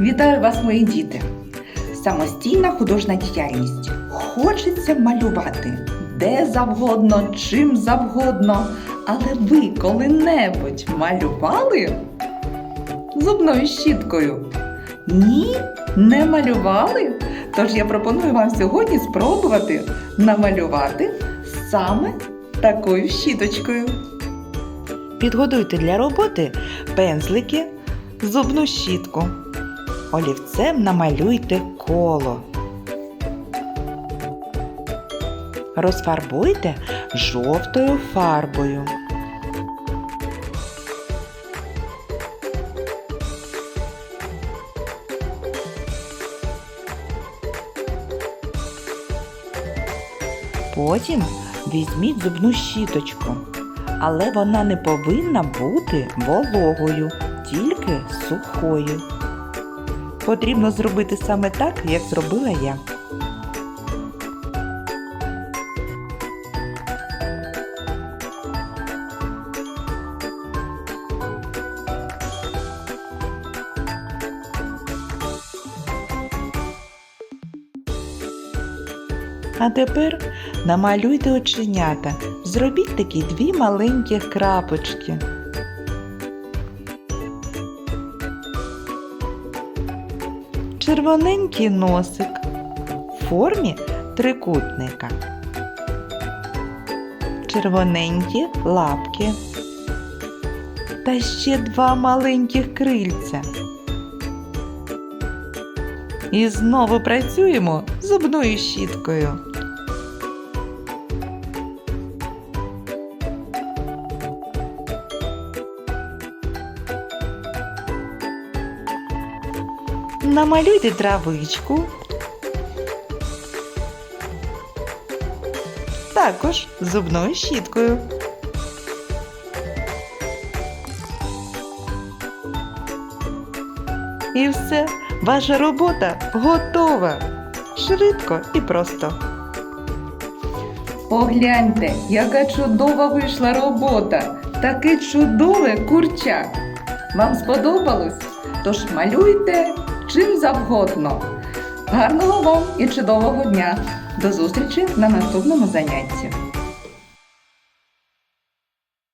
Вітаю вас, мої діти! Самостійна художня діяльність. Хочеться малювати де завгодно, чим завгодно. Але ви коли-небудь малювали зубною щіткою? Ні, не малювали. Тож я пропоную вам сьогодні спробувати намалювати саме такою щіточкою. Підготуйте для роботи пензлики, зубну щітку. Олівцем намалюйте коло. Розфарбуйте жовтою фарбою. Потім візьміть зубну щіточку, але вона не повинна бути вологою, тільки сухою. Потрібно зробити саме так, як зробила я. А тепер намалюйте оченята. Зробіть такі дві маленьких крапочки. Червоненький носик в формі трикутника. Червоненькі лапки. Та ще два маленьких крильця. І знову працюємо зубною щіткою. Намалюйте травичку. Також зубною щіткою. І все, ваша робота готова. Швидко і просто. Погляньте, яка чудова вийшла робота, таке чудове курча. Вам сподобалось? Тож малюйте чим завгодно. Гарного вам і чудового дня! До зустрічі на наступному занятті!